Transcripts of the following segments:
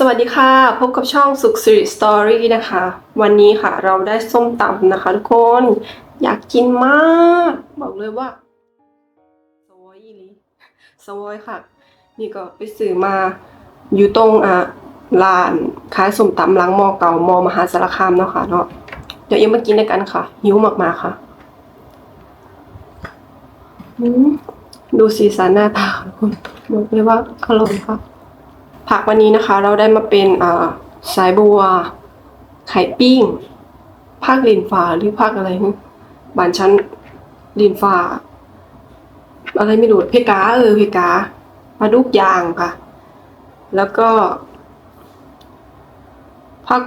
สวัสดีค่ะ พบกับช่องสุขสิริสตอรี่นะคะ วันนี้ค่ะเราได้ส้มตำนะคะทุกคน อยากกินมาก บอกเลยว่าสวอยอีหลีสวอยค่ะ นี่ก็ไปซื้อมาอยู่ตรงอะร้านขายส้มตำหล้างมอเก่ามอมหาสารคามเนาะค่ะเนาะเดี๋ยวเอ็มมากินด้วยกันค่ะหิวมากๆค่ะดูสีสันหน้าตาทุกคนบอกเลยว่าอร่อยค่ะ ผักวันนี้นะคะ เราได้มาเป็นสายบัว ไข่ปิ้งภาคลินฟ้าหรือภาคอะไรบ้านชั้นลินฟ้า อะไรไม่รู้เพกาเออเพกาปลาดุกยางค่ะ แล้วก็ผัก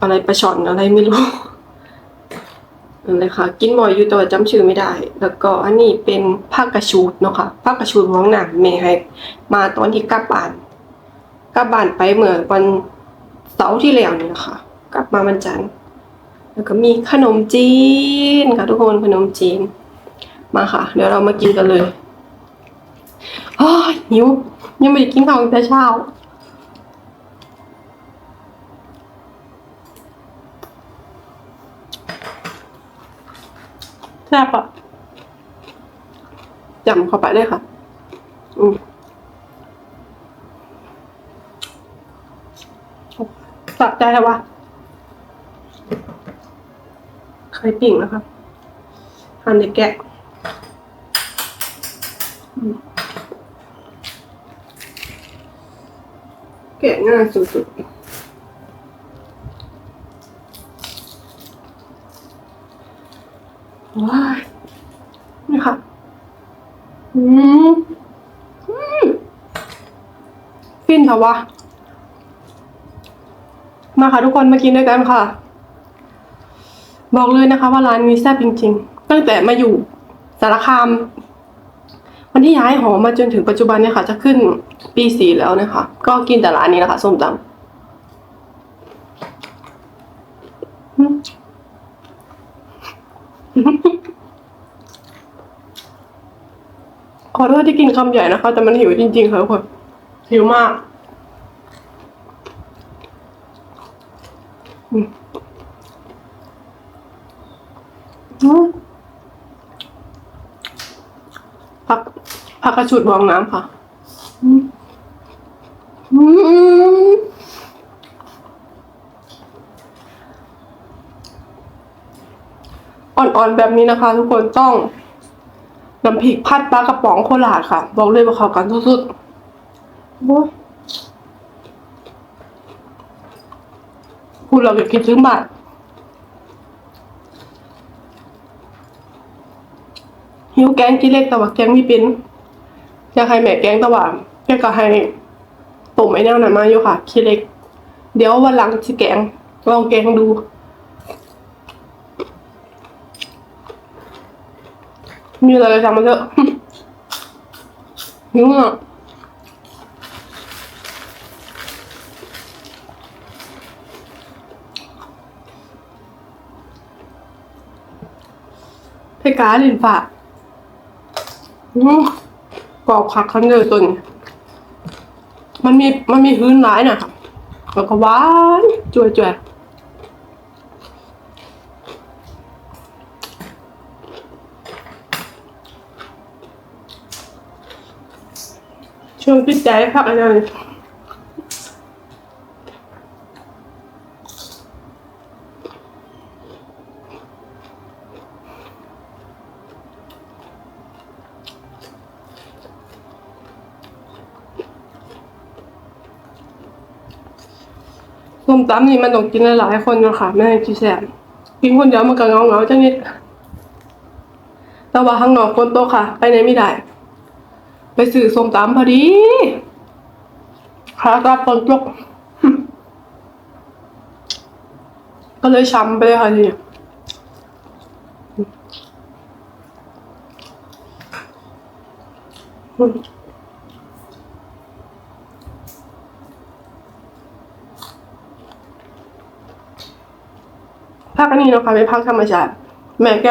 อะไรปลาช่อนอะไรไม่รู้นั่นเลยค่ะ กินบ่อยอยู่แต่ว่าจำชื่อไม่ได้ แล้วก็อันนี้เป็นผักกระชูดเนาะค่ะผักกระชูดวังหนังเมย์ให้มาตอนที่กลับบ้าน กลับบ้านไปเมื่อวันเสาร์ที่แล้วนี่นะคะกลับมาวันจันทร์แล้วก็มีขนมจีนค่ะทุกคนขนมจีน มาค่ะ เดี๋ยวเรามากินกันเลยโอ้ยหิวยังไม่ได้กินข้าวแต่เช้าแซ่บอะจำเข้าไปเลยค่ะ อืม สะใจแล้ววะไข่ปิ่งนะคะหั่นในแกะแกะง่ายสุดๆว้ายนี่ค่ะ อืม อืมฟินเถอวะ มาค่ะทุกคนมากินด้วยกันค่ะ บอกเลยนะคะ ว่าร้านนี้แซ่บจริง ๆ ตั้งแต่มาอยู่สารคาม วันที่ย้ายหอมาจนถึงปัจจุบันเนี่ยค่ะ จะขึ้นปีสี่แล้วนะคะ ก็กินแต่ร้านนี้แหละค่ะส้มตำขอโทษที่กินคำใหญ่นะคะ แต่มันหิวจริงๆค่ะทุกคนหิวมาก อืม ผักผักกระฉุดบองน้ำค่ะอืมอืมอ่อนๆแบบนี้นะคะ ทุกคนต้องน้ำพริกพัดปลากระป๋องโคราชค่ะ บอกเลยว่าเขากันสุดๆโอ้ย พูดเราอยากกินถึงบาทหิวแกงกี่เล็กแต่ว่าแกงไม่เป็นอยากให้แม่แกงแต่ว่าแกก็ให้ตุ่มไอ้แนวนั้นมาอยู่ค่ะขี้เล็ก เดี๋ยววันหลังจะแกงลองแกงดูมีอะไรจะทำมาเถอะหิวอะ เพกาลินฝากอืมกรอบคักคันเลยตัวนี้มันมีมันมีพื้นร้ายน่ะแล้วก็หวานจวยจวยช่วงพิดใจพักอะไร ตำนี่มันต้องกินหลายๆคนเนาะค่ะแม่ให้กินแซ่บกินคนเดียวมันก็เงาเงาจังนิดแต่ว่าข้างนอกคนโตค่ะ ไปไหนไม่ได้ ไปซื้อส้มตำพอดีขากลับฝนตกก็เลยช้ำไปเลยค่ะทีนี้อืม ภาคนี้นะคะเป็นภาคธรรมชาติ แม่แก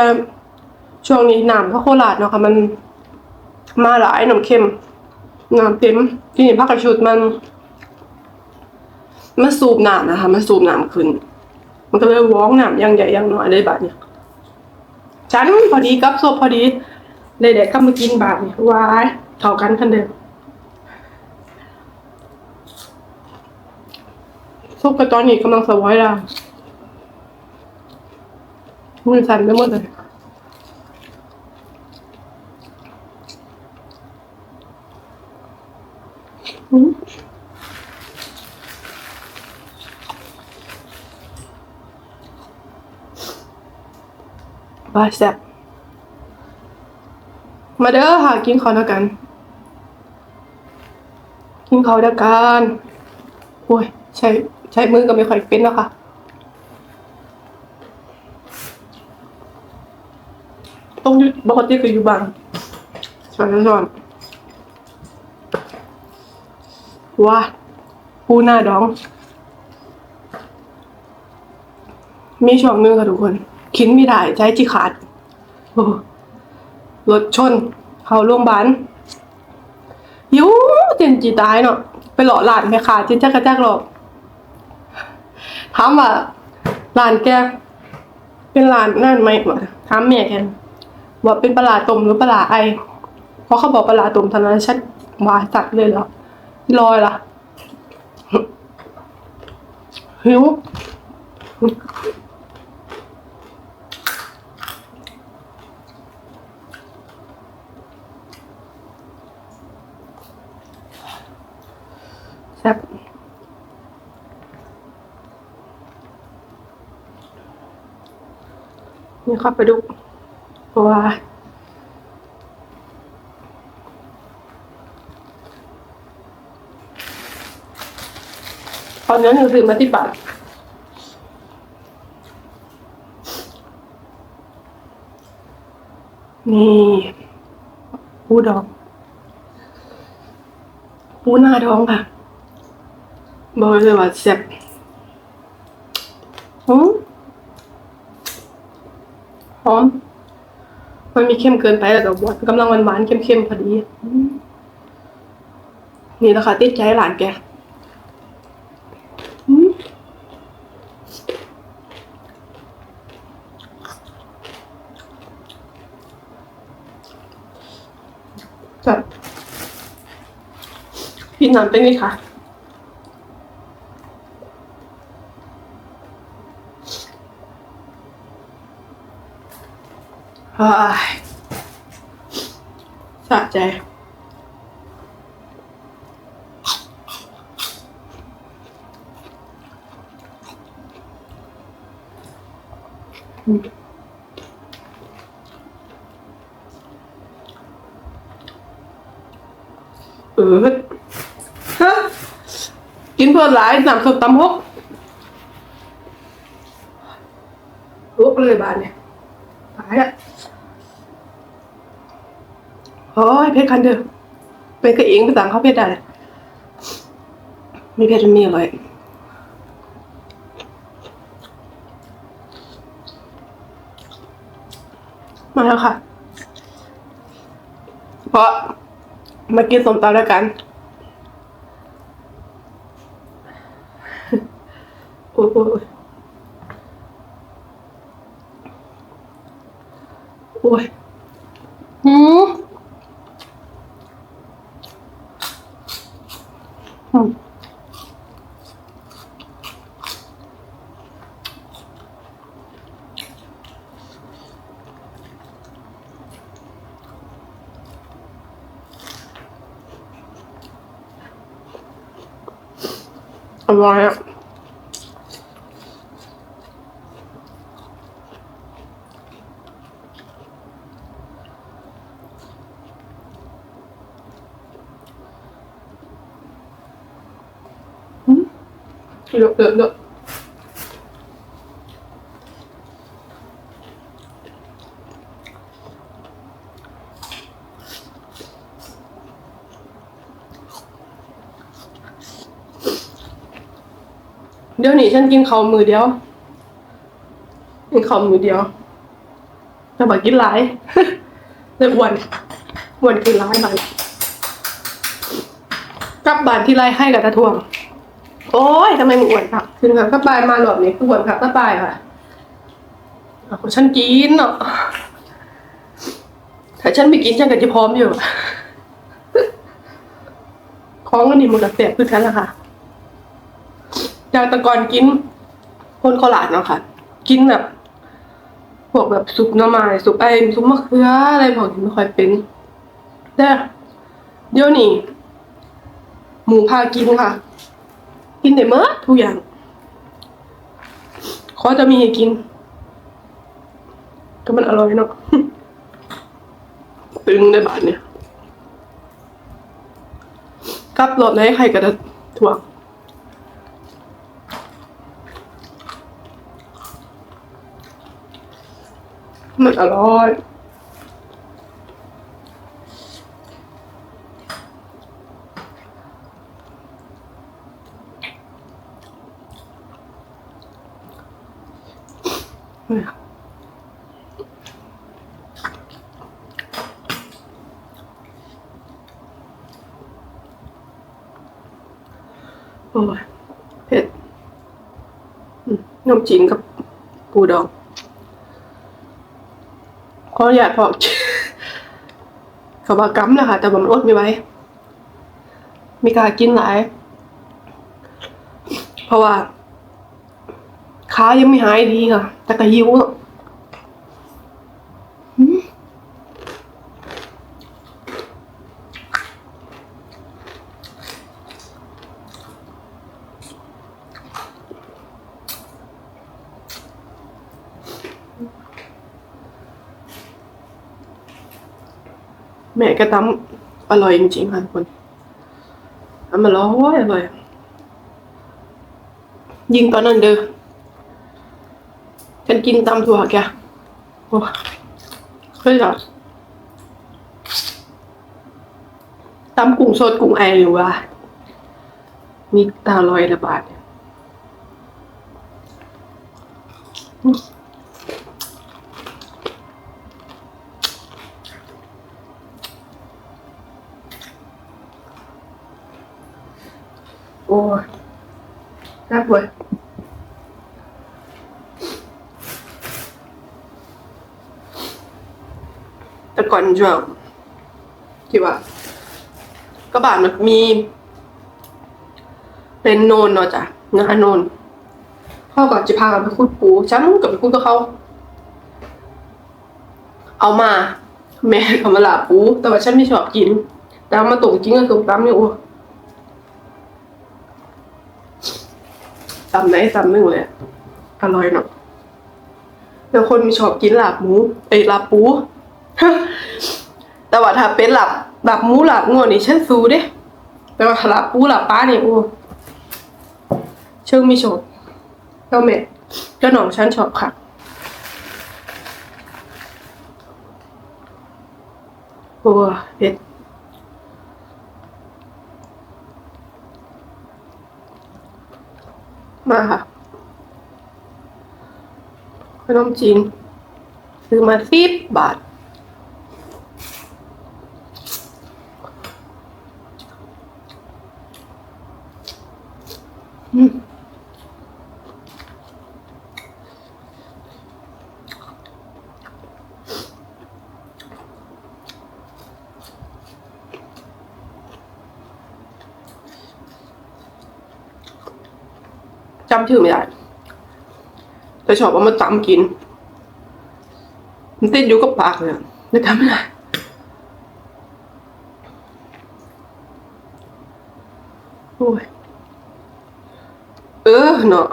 ช่วงนี้น้ำพระโคราชเนาะค่ะมันมาหลายน้ำเค็มน้ำเต็มที่นี้ภาคกระชุดมันมาสูบน้ำนะคะมาสูบน้ำขึ้น มันก็เลยว้องน้ำยังใหญ่ยังน้อยเลยบาทเนี่ยฉันพอดีกับโซพอดีเลยเด็กก็มากินบาทนี่ว้ายเข้ากันกันเดิมซุปกระตอนนี้กำลังสวอยละ มือสั่นไปหมดเลยอืมว่าแซ่บมาเด้อค่ะกินข้าวด้วยกัน กินข้าวด้วยกันโอ้ยใช้ใช้มือก็ไม่ค่อยเป็นแล้วค่ะ ต้องอยุดปกติก็อยู่บ้านสอนสอนว้าปูหน้าดอง มีช่วงหนึงค่ะทุกคนคิดไม่ได้ใจจีขาดโอ้รถชน เขาโรงพยาบาลยูเจนจีตายเนาะไปหล่อหลานแม่ขาจินจักกระจักหรอกถามว่าหลานแกเป็นหลานนั่นไหมถามแม่แก ว่าเป็นปลาตมหรือปลาไอ เพราะเขาบอกปลาตมทานั้นชัดวาจัดเลยแล้วลอยล่ะหิวแซ่บนี่ข้าวปดุ ราะว่าเอาเนื้อหนึ่งซื้อมาที่บาทนี่ปูดองปูหน้าดองค่ะ บอกเลยว่าแซ่บอืมหอม มันมีเข้มเกินไปแล้วก็หวานกำลังหวานๆเข้มๆพอดีนี่แหละค่ะติดใจหลานแกอืมจับพี่น้ำเป็นไงคะ เฮ้ย สะใจเออฮะกินเพื่อหลายน้ำส้มตำฮกฮกเลยบานเนี่ยตายอะ โอ้ย เพชรคันเด้อเป็นกระเองไปสั่งเขาเพชรได้มีเพชรมีอร่อยมาแล้วค่ะ เพราะมากินสมตำแล้วกัน โอ้ยโอ้ยโอ้ยหืม อืม อร่อยอะเยอะเยอะเยอะเดี๋ยวนี้ฉันกินข้าวมือเดียวกินข้าวมือเดียวแต่บอกกินหลายเลยอ้วนอ้วนกินหลายบานกลับบ้านที่ไรให้กับตาทวง โอ้ยทำไมมึงอ้วนผักถึงค่ะก็บายมาหลอดนี้คืออ้วนผักก็บายค่ะเอาของฉันกินเนาะถ้าฉันไม่กินฉันก็จะพร้อมอยู่ ของอันนี้มันก็เสียบคือกันละค่ะ จากแตะกอนกินคนโคราชเนาะค่ะ กินแบบพวกแบบซุปน้ำไม้ซุปไอซุปมะเขืออะไรพวกนี้ไม่ค่อยเป็นแต่เดี๋ยวนี้หมูพากินค่ะ กินได้เมื่อทุกอย่างเขาจะมีให้กิน ก็มันอร่อยเนาะตึงได้บาทเนี่ย กลับรถเลยใครก็จะถ่วง มันอร่อยโอ้ยเผ็ดอืมน้ำจิ้มกับปูดอง ออยากบอกเขาบอกกัมแหละค่ะ แต่ว่ามันอดไม่ไหวมีกากินหลาย เพราะว่าขายังไม่หายดีค่ะ แต่ก็หิวอะ แม่ก็ตำอร่อยจริงๆค่ะทุกคนทำมาแล้อยอร่อย ยิงตอนนั้นเด้อ ฉันกินตำถั่วแกโอ้เคยจับตำกุ้งสดกุ้งไอหรือว่ามีตาลอยระบาดเนี่ยอืมโอ้ ยน่าปวดแต่ก่อนช่วงที่ว่าก็บ้านมันมีเป็นโนนเนาะจ้ะนะคะโนนพ่อก่อนจะพากันไปคุดปูฉันกับไปคุดกับเขาเอามา แม่เขามาลาปูแต่ว่าฉันไม่ชอบกินแต่เอามาตุ่มกินกับตุ่มตำเนี่ยโอ้ ตำไหนตำหนึ่งเลยอร่อยเนาะแล้วคนชอบกินหลาบหมูเอ้ยลาบปูแต่ว่าถ้าเป็นหลับหลับหมูหลับงัวนี่ฉันสู้เด้แต่ว่าหลับปูหลับป้านี่โอ้เชิงมีโฉบเจ้าแม่เจ้าหนองฉันชอบค่ะโอ้เผ็ด มาค่ะขนมจีน ซื้อมาสิบบาท อืม ชื่อไม่ได้ แต่ชอบเอามาตำกิน มันติดอยู่กับปากเลยอะไม่ทำไม่ได้โอ้ยเออเนาะ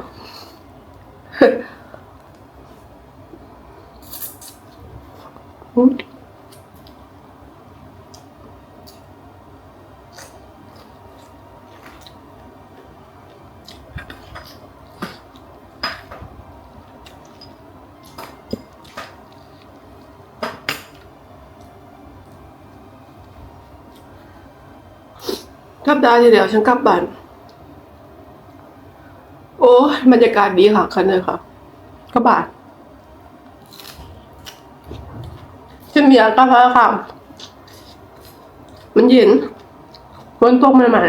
อืม กลับได้ทีเดียวฉันกลับบ้าน โอ้บรรยากาศดีค่ะคันเลยค่ะกลับบ้านฉันมีอากาศแล้วค่ะ มันเย็นฝนตกใหม่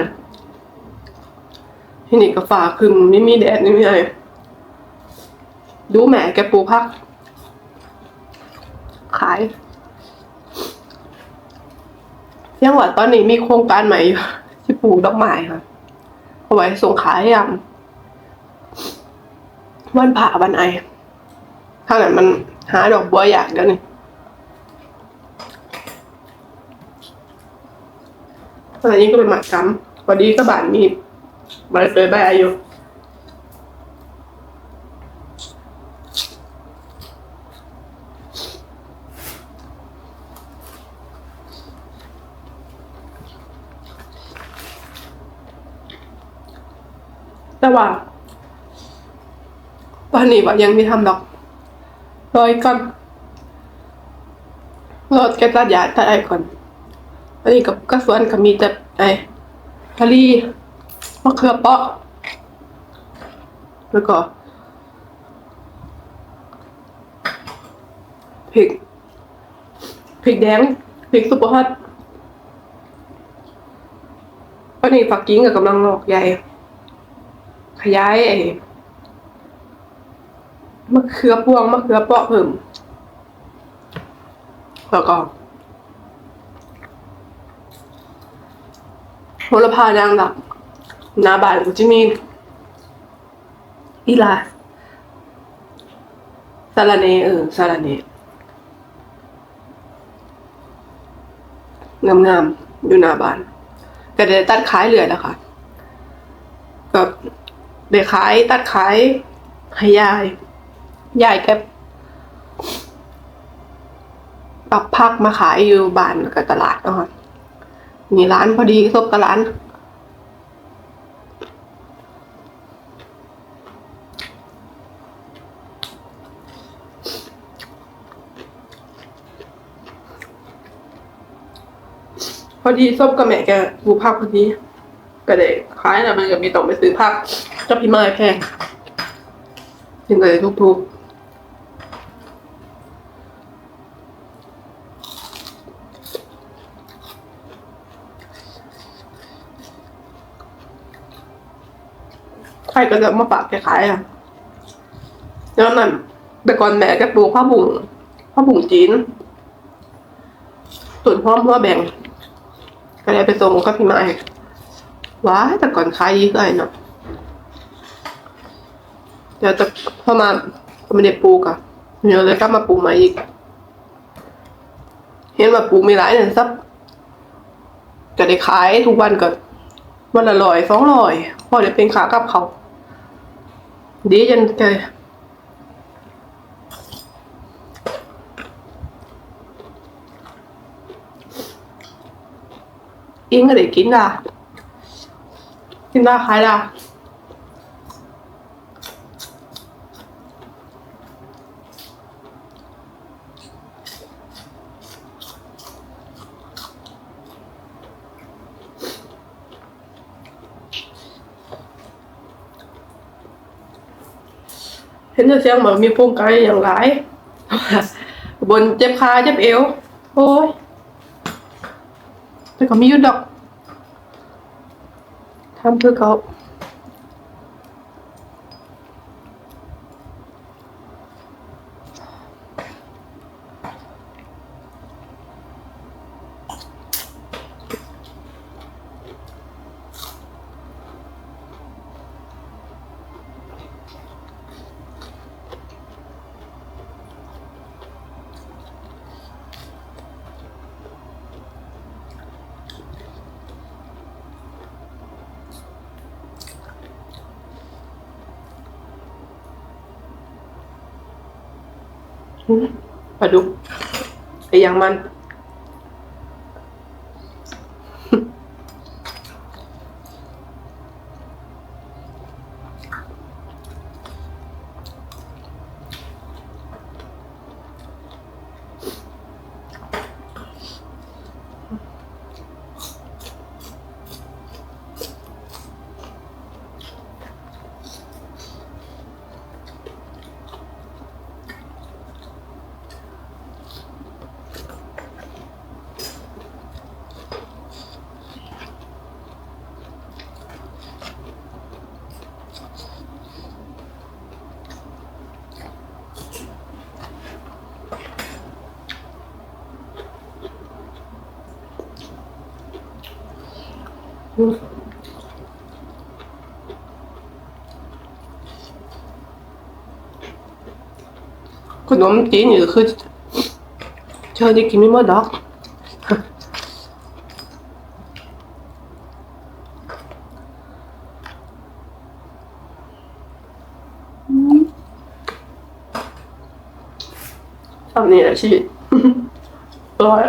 ๆที่นี่ก็ฝ่าคือไม่มีแดดไม่มีอะไรดูแหม่แกปลูกผัก ขายยังหวัดตอนนี้มีโครงการใหม่อยู่ ปลูกดอกไม้ค่ะเอาไว้ส่งขายยามวันผ่าวันไอถ้าไหนมันหาดอกบัวอยากเดี๋ยวนี้อันนี้ก็เป็นหมากกำวันนี้ก็บานมีใบเตยใบอายุ แต่ว่าวันนี้ว่ายังไม่ทำดอกรอยก่อนรอแกตัดยาตัดไอก่อนอันนี้กับก็สวนก็มีแต่ไอ้ทะลีมะเขือเปาะแล้วก็พริกพริกแดงพริกซุปเปอร์ฮอตอันนี้ฝักกิ้งกับกำลังงอกใหญ่ ขยายไอ้มะเขือพวงมะเขือเปาะเพิ่มแล้วก็โหระพานางแบบหน้าบ้านก็จะมีอีลาสาลาเนเออสาลาเนงามๆอยู่หน้าบ้านก็ได้ตัดขายเหลือแล้วค่ะ ได้ขายตัดขายให้ยายยายแกปรับพักมาขายอยู่บ้านกับตลาดนะค่ะมีร้านพอดีซบกับร้านพอดีซบกับแม่แกปลูกผักพอดีก็เลยขายแล้วมันก็มีต้องไปซื้อผัก กับพี่ไม้แพงจึงเลยทุกๆใครก็จะมาปากแกขายอะ แล้วนั่นแต่ก่อนแม่แกปลูกผ้าบุ่งผ้าบุ่งจีน ส่วนพร้อมหัวแบ่ง ก็เลยไปส่งกับพี่ไม้ว้าแต่ก่อนขายดีเลยเนาะ เดี๋ยวจะพอมาไม่ได้ปลูกอะเดี๋ยวเลยกลับมาปลูกใหม่อีก เห็นว่าปลูกมีหลายเนี่ยซับจะได้ขายทุกวันก็วันละร้อยสองร้อยพอเดี๋ยวเป็นขากับเขา ดีจนแกอิงก็ได้กินด่ะกินได้ขายด่ะ เห็นจะเสียงเหมือนมีโครงการอย่างหลายบนเจ็บขาเจ็บเอว โอ้ยแต่ก็มียุดดอกทำเพื่อเขา ปลาดุกไอ้ยังมัน ขนมจีนนี่ก็คือเชิญที่กินไม่หมดดอกทำนี่แหละชีวิตร้อย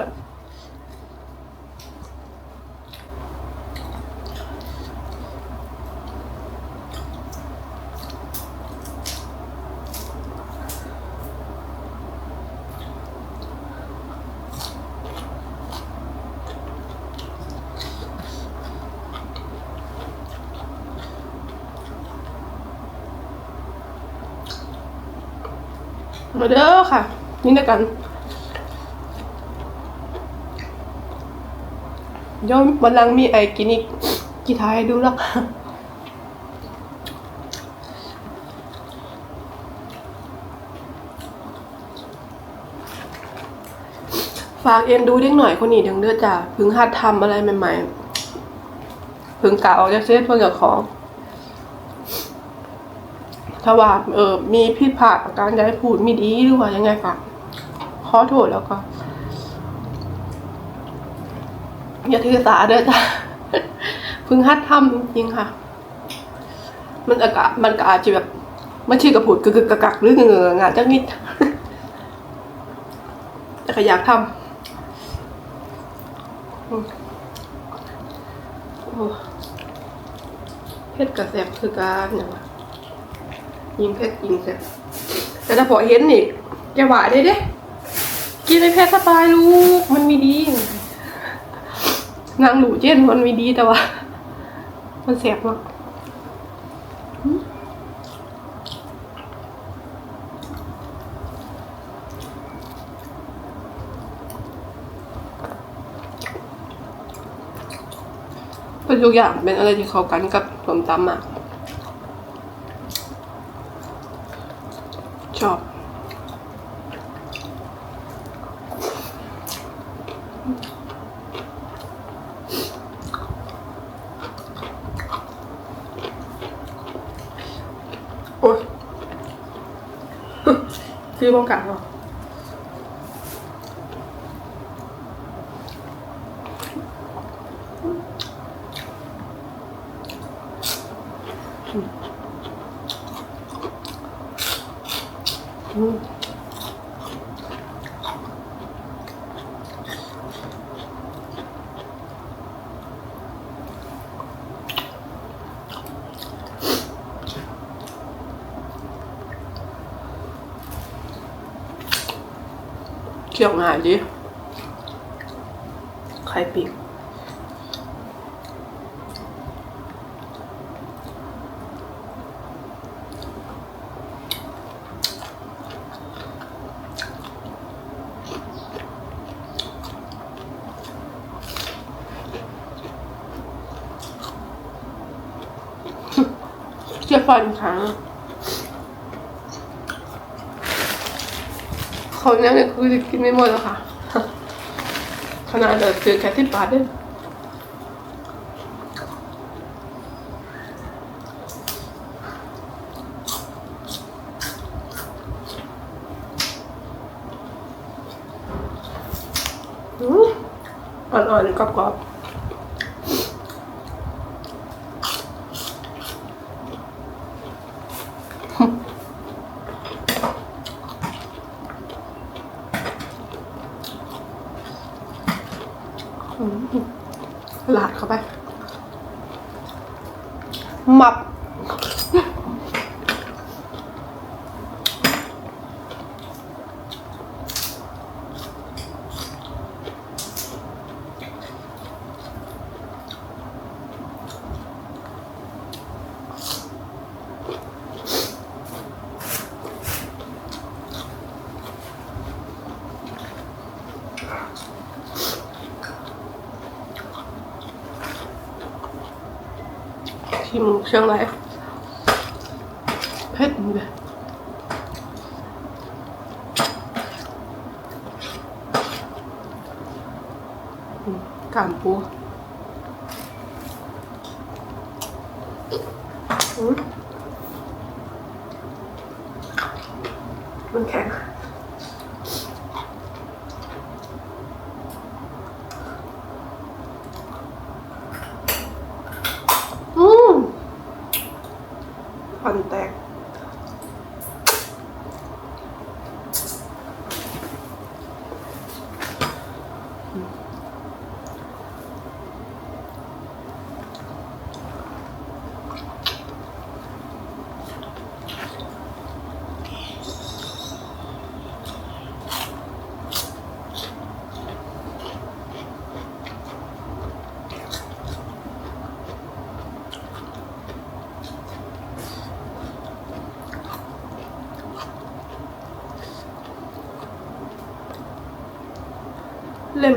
มาเด้อค่ะ นี่นะกันเดี๋ยววันหลังมีไอ้กินอีกกี่ทายดูแล้วค่ะฝากเอ็นดูเด็กหน่อยคนนี้ดังเด้อจ้ะเพึ่งหัดทำอะไรใหม่ๆพึ่งกะออกจากเซตเพื่อนกับของ ถ้าว่าเออมีผิดพลาดการย้ายพูดไมีดีหรือว่ายังไงก็ขอโทษแล้วก็อย่าถือสาเด้อจ้ะพิ่งหัดทำจริงๆค่ะ มันอากาศมันก็อาจจะแบบมันชื่อกระผุดกึกกๆกักหรือเงืองานจักนิดแต่ก็อยากทำเฮ็ดกระแสบคือการอย่างว่า ยิงเพชรยิงเสร็จแต่ถ้าพอเห็นนี่อย่าหวาได้เด้กินไอ้เพชรสบายลูก มันมีดี นางหลูเจนมันมีดีแต่ว่า มันเสียบมากเป็นทุกอย่างเป็นอะไรที่เข้ากันกับสมตำอะ ชอบ โอ๊ยคือบ้องกัดเหรอ เจียวฟันค่ะเขาเนี่ยเนี่ยคือกินไม่หมดแล้วค่ะ ขนาดเดินซื้อแค่ที่บาทเด้อืมอ่อนๆกรอบๆอืมลาดเข้าไปหมับ ชิมเครื่องไรเผ็ดเลยอืมกามปู อืมมันแข็ง อืม ฟั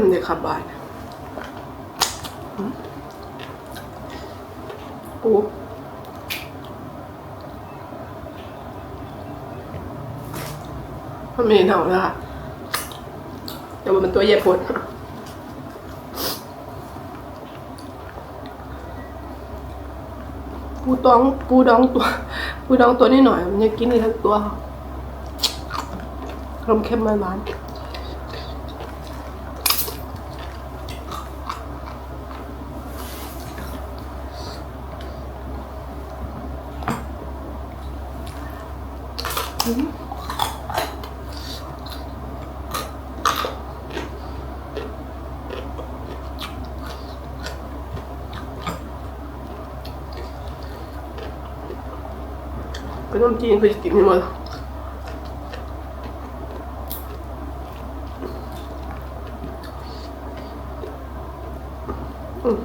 มเลยค่ะบายปูมันไม่เหนาแล้วค่ะเดี๋ยวมันตัวใหญ่ปวดปูตองปูดองตัวปูดองตัวนี้หน่อย มันจะกินได้ทั้งตัวค่ะลมเข้มมันหวาน กินไปกินไม่หมดอืม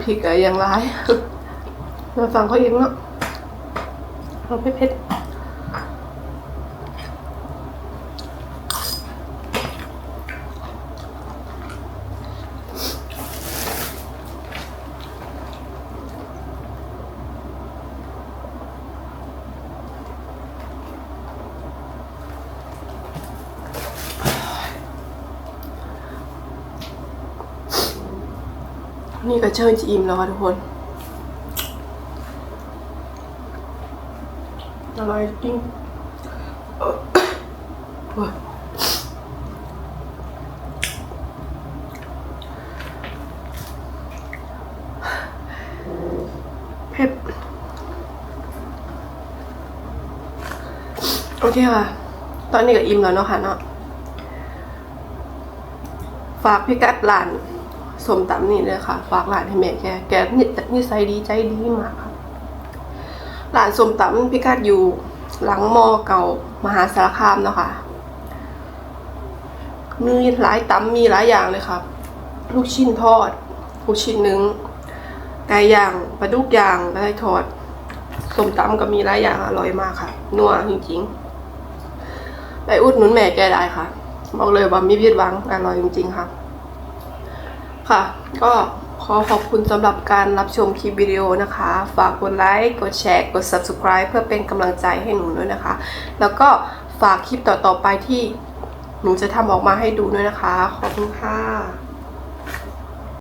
พริกอะยังร้ายมาฟังเขาเองเนาะเราเผ็ด เชิญจะอิ่มแล้วค่ะทุกคน อร่อยจริงเอ่อโอเผ็ดโอเคค่ะ ตอนนี้ก็อิ่มแล้วเนาะค่ะเนาะ ฝากพี่กัดร้าน สมตำนี่เลยค่ะฝากร้านให้แม่แกแกนินิสัยดีใจดีมากค่ะร้านสมตำพี่กัดอยู่หลังมอเก่ามหาสารคามเนาะค่ะมีหลายตำมีหลายอย่างเลยค่ะลูกชิ้นทอดลูกชิ้นนึ่งไก่ย่างปลาดุกย่างไก่ทอดสมตำก็มีหลายอย่างอร่อยมากค่ะ นัวจริงๆไปอุดหนุนแม่แกได้ค่ะ บอกเลยว่ามีผิดหวังอร่อยจริงๆค่ะ ค่ะ ก็ขอขอบคุณสำหรับการรับชมคลิปวิดีโอนะคะ ฝากกดไลค์ กดแชร์ กด subscribe เพื่อเป็นกำลังใจให้หนูด้วยนะคะ แล้วก็ฝากคลิปต่อๆไปที่หนูจะทำออกมาให้ดูด้วยนะคะ ขอบคุณค่ะ